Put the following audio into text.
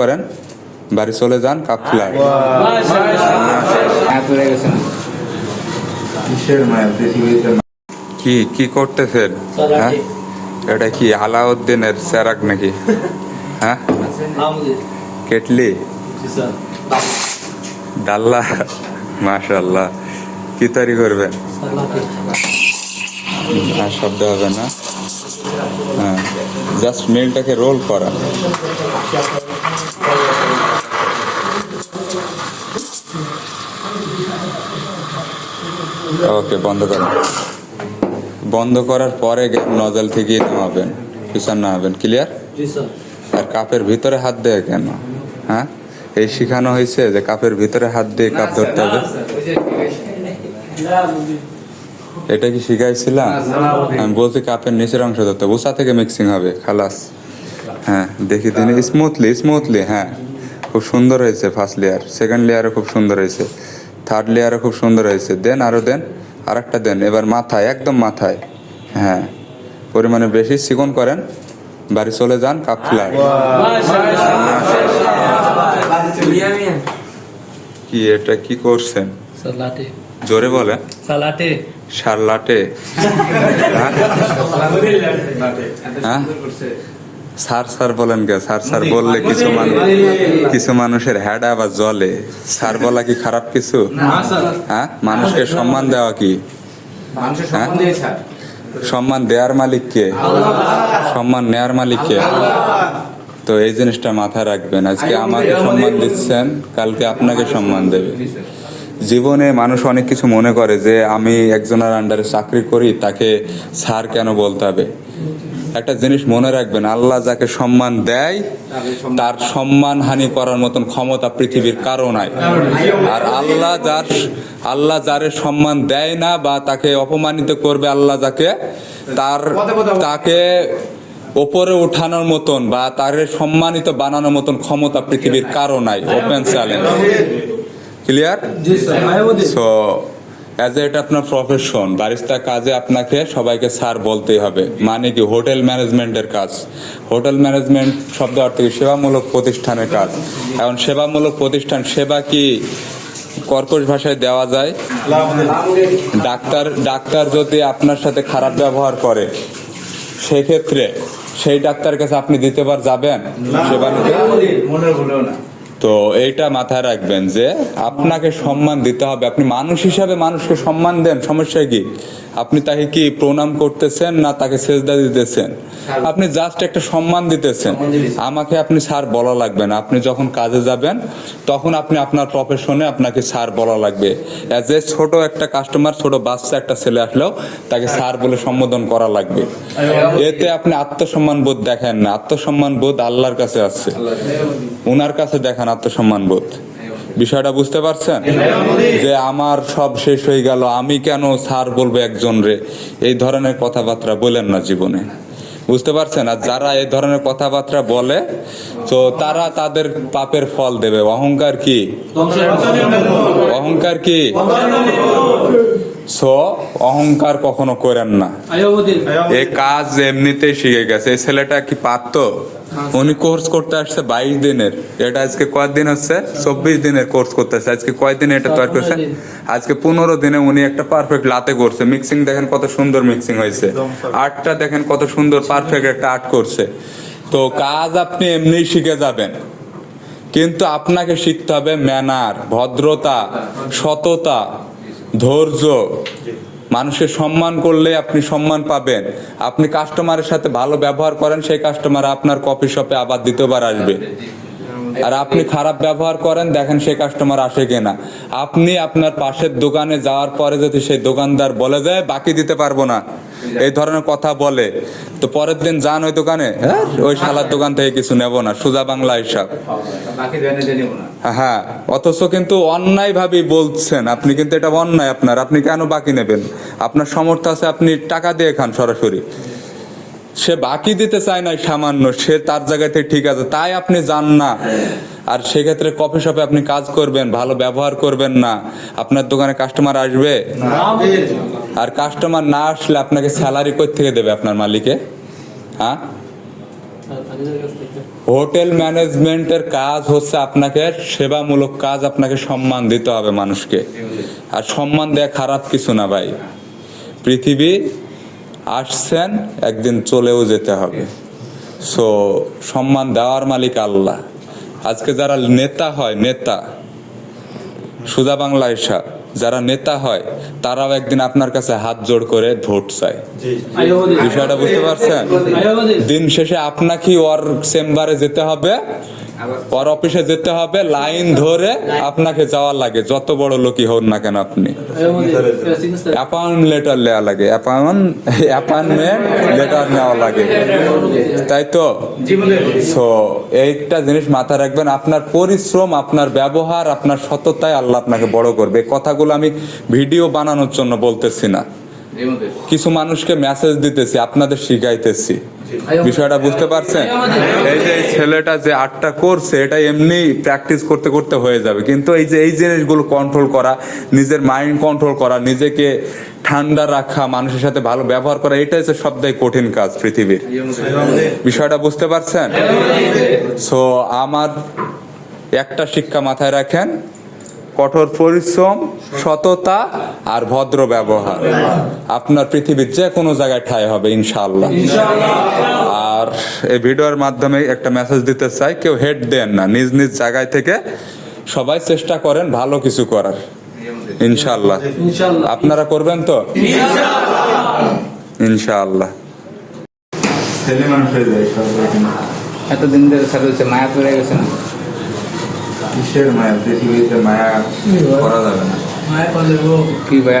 করেন, বাড়ি চলে যান, কাপ ফ্ল্যাট কিসের মায়া কি কি করতেছেন? হ্যাঁ? এটা কি আলাউদ্দিনের চেরাক নাকি? হ্যাঁ? কেটলি? ডাল্লা? মাশাল্লাহ কি তৈরি করবেন? আর শব্দ হবে না। হ্যাঁ জাস্ট মিলটাকে রোল করা। ওকে বন্ধ করেন বন্ধ করার পরে নজল থেকে নামাবেন পিছন নামাবেন ক্লিয়ার আর কাপের ভিতরে হাত দেয় কেন? হ্যাঁ? এই শিখানো হয়েছে যে কাপের ভিতরে হাত দিয়ে কাপ ধরতে হবে। এটা কি শিখাইছিলাম? আমি বলছি কাপের নিচের অংশ ধরতে উষা থেকে মিক্সিং হবে খালাস। হ্যাঁ দেখি তিনি। স্মুথলি স্মুথলি হ্যাঁ। খুব সুন্দর হয়েছে ফার্স্ট লেয়ার সেকেন্ড লেয়ারও খুব সুন্দর হয়েছে। থার্ড লেয়ারও খুব সুন্দর হয়েছে। দেন আরও দেন আর একটা দেন। এবার মাথায় একদম মাথায়। হ্যাঁ পরিমাণে বেশি চিকন করেন। বাড়ি চলে যান কাপ ফ্ল্যাট কি এটা কি করছেন. জোরে বলে। Salate. শার্লাটে হ্যাঁ? সার স্যার স্যার বলেন কে স্যার স্যার বললে কিছু মানুষ কিছু মানুষের হ্যাড বা জলে সার বলা কি খারাপ কিছু? হ্যাঁ? মানুষকে সম্মান দেওয়া কি? হ্যাঁ? সম্মান দেওয়ার মালিককে সম্মান নেয়ার মালিককে তো এই জিনিসটা মাথায় রাখবেন। আজকে আমাকে সম্মান দিচ্ছেন কালকে আপনাকে সম্মান দেবে। জীবনে মানুষ অনেক কিছু মনে করে যে আমি একজনের আন্ডারে চাকরি করি, তাকে স্যার কেন বলতে হবে? একটা জিনিস মনে রাখবেন, আল্লাহ যাকে সম্মান দেয়, তার সম্মান হানি করার মতন ক্ষমতা পৃথিবীর কারও নাই। আর আল্লাহ যার, আল্লাহ যারে সম্মান দেয় না বা তাকে অপমানিত করবে, আল্লাহ যাকে, তার, তাকে ওপরে ওঠানোর মতন বা তারে সম্মানিত বানানোর মতন ক্ষমতা পৃথিবীর কারও নাই। Open challenge clear so as এটা আপনার প্রফেশন বারিস্তা কাজে আপনাকে সবাইকে স্যার বলতেই হবে। মানে কি হোটেল ম্যানেজমেন্টের কাজ। হোটেল ম্যানেজমেন্ট শব্দ অর্থ কি? সেবামূলক প্রতিষ্ঠানের কাজ। এখন সেবামূলক প্রতিষ্ঠান সেবা কি কর্কশ ভাষায় দেওয়া যায়? ডাক্তার ডাক্তার যদি আপনার সাথে খারাপ ব্যবহার করে সেক্ষেত্রে সেই ডাক্তার কাছে আপনি দ্বিতীয়বার যাবেন? সেবা নিতে? তো এইটা মাথায় রাখবেন যে আপনাকে সম্মান দিতে হবে। আপনি মানুষ হিসাবে মানুষকে সম্মান দেন, সমস্যা কি? আপনি তাকে কি প্রণাম করতেছেন না তাকে সেজদা দিতেছেন? আপনি জাস্ট একটা সম্মান দিতেছেন। আমাকে আপনি স্যার বলা লাগবে না। আপনি যখন কাজে যাবেন তখন আপনি আপনার প্রফেশনে আপনাকে স্যার বলা লাগবে। অ্যাজ এ ছোট একটা কাস্টমার ছোট বাচ্চা একটা ছেলে আসলেও তাকে স্যার। বলে সম্বোধন করা লাগবে। এতে আপনি আত্মসম্মান বোধ দেখেন না। আত্মসম্মান বোধ আল্লাহর কাছে আছে। ওনার কাছে দেখান আত্মসম্মান বোধ। বিষয়টা বুঝতে পারছেন? যে আমার সব শেষ হয়ে গেল আমি কেন স্যার বলব একজন রে? এই ধরনের কথাবার্তা বলেন না জীবনে। বুঝতে পারছেন? আর যারা এই ধরনের কথাবার্তা বলে তো তারা তাদের পাপের ফল দেবে। অহংকার কি? অহংকার কি? সো অহংকার কখনো করেন না। এ কাজ এমনিতেই শিখে গেছে। এই ছেলেটা কি পারতো? উনি কোর্স করতে আসছে বাইশ দিনের। এটা আজকে কয়দিন হচ্ছে? চব্বিশ দিনের কোর্স করতে আসছে। আজকে কয়দিন এটা তৈরি করছে? আজকে পনেরো দিনে উনি একটা পারফেক্ট লাতে করছে। মিক্সিং দেখেন কত সুন্দর মিক্সিং হয়েছে। আর্টটা দেখেন কত সুন্দর পারফেক্ট একটা আর্ট করছে। তো কাজ আপনি এমনিই শিখে যাবেন। কিন্তু আপনাকে শিখতে হবে ম্যানার ভদ্রতা সততা ধৈর্য। মানুষের সম্মান করলে আপনি সম্মান পাবেন। আপনি কাস্টমারের সাথে ভালো ব্যবহার করেন, সেই কাস্টমার আপনার কফি শপে আবার দ্বিতীয়বার আসবে। আর আপনি খারাপ ব্যবহার করেন দেখেন সেই কাস্টমার আসে কিনা। আপনি আপনার পাশের দোকানে যাওয়ার পরে যদি সেই দোকানদার বলে যায় বাকি দিতে পারব না। এই ধরনের কথা বলে তো পরের দিন যান ওই দোকানে হ্যাঁ, ওই শালার দোকান থেকে কিছু নেব না সুজা বাংলা হিসাব হ্যাঁ অথচ কিন্তু অন্যায় ভাবেই বলছেন। আপনি কিন্তু এটা অন্যায় আপনার আপনি কেন বাকি নেবেন? আপনার সামর্থ্য আছে আপনি টাকা দিয়ে খান সরাসরি। সে বাকি দিতে চায় না সামান্য সে তার জায়গাতে ঠিক আছে তাই আপনি যান না। আর সেক্ষেত্রে কফি শপে আপনি কাজ করবেন ভালো ব্যবহার করবেন না। আপনার দোকানে কাস্টমার আসবে? আর কাস্টমার না আসলে আপনাকে স্যালারি কই থেকে দেবে আপনার মালিকে? হ্যাঁ? হোটেল ম্যানেজমেন্টের কাজ হচ্ছে আপনাকে সেবামূলক কাজ আপনাকে সম্মান দিতে হবে মানুষকে। আর সম্মান দেয়া খারাপ কিছু না ভাই। পৃথিবী আসছেন একদিন চলেও যেতে হবে। সো সম্মান দেওয়ার মালিক আল্লাহ। আজকে যারা নেতা হয় নেতা সুজা বাংলা হিসাব যারা নেতা হয় তারাও একদিন আপনার কাছে হাত জোড় করে ভোট চায়। বিষয়টা বুঝতে পারছেন? দিন শেষে আপনাকে ওর চেম্বারে যেতে হবে। ওর অফিসে যেতে হবে লাইন ধরে আপনাকে যাওয়া লাগে। যত বড় লোকই হন না কেন আপনি? লেটার নেওয়া লাগে। অ্যাপয়েন্ট অ্যাপয়েন্টমেন্ট লেটার নেওয়া লাগে। তাই তো? সো এইটা জিনিস মাথায় রাখবেন। আপনার পরিশ্রম আপনার ব্যবহার আপনার সততায় আল্লাহ আপনাকে বড় করবে। কথাগুলো আমি ভিডিও বানানোর জন্য বলতেছি না। কিছু মানুষকে মেসেজ দিতেছি আপনাদের শিখাইতেছি। বিষয়টা বুঝতে পারছেন? এই যে এই ছেলেটা যে আটটা করছে এটা এমনি প্র্যাকটিস করতে করতে হয়ে যাবে। কিন্তু এই যে এই জিনিসগুলো কন্ট্রোল করা নিজের মাইন্ড কন্ট্রোল করা নিজেকে ঠান্ডা রাখা মানুষের সাথে ভালো ব্যবহার করা এটাই হচ্ছে সবথেকে কঠিন কাজ পৃথিবীর। বিষয়টা বুঝতে পারছেন? সো আমার একটা শিক্ষা মাথায় রাখেন কঠোর পরিশ্রম সততা আর ভদ্র ব্যবহার। আপনার পৃথিবীর যে কোনো জায়গায় ঠাই হবে ইনশাল্লাহ আর এই ভিডিওর মাধ্যমে একটা মেসেজ দিতে চাই কেউ হেড দেন না। নিজ নিজ জায়গায় থেকে সবাই চেষ্টা করেন ভালো কিছু করার। ইনশাল্লাহ আপনারা করবেন তো? ইনশাল্লাহ ছেলে মানুষ হয়ে যায় এতদিন ধরে সাথে হচ্ছে মায়া পড়ে গেছে না? কিসের মায়া? পৃথিবীতে মায়া করা যাবে না। কি ভাই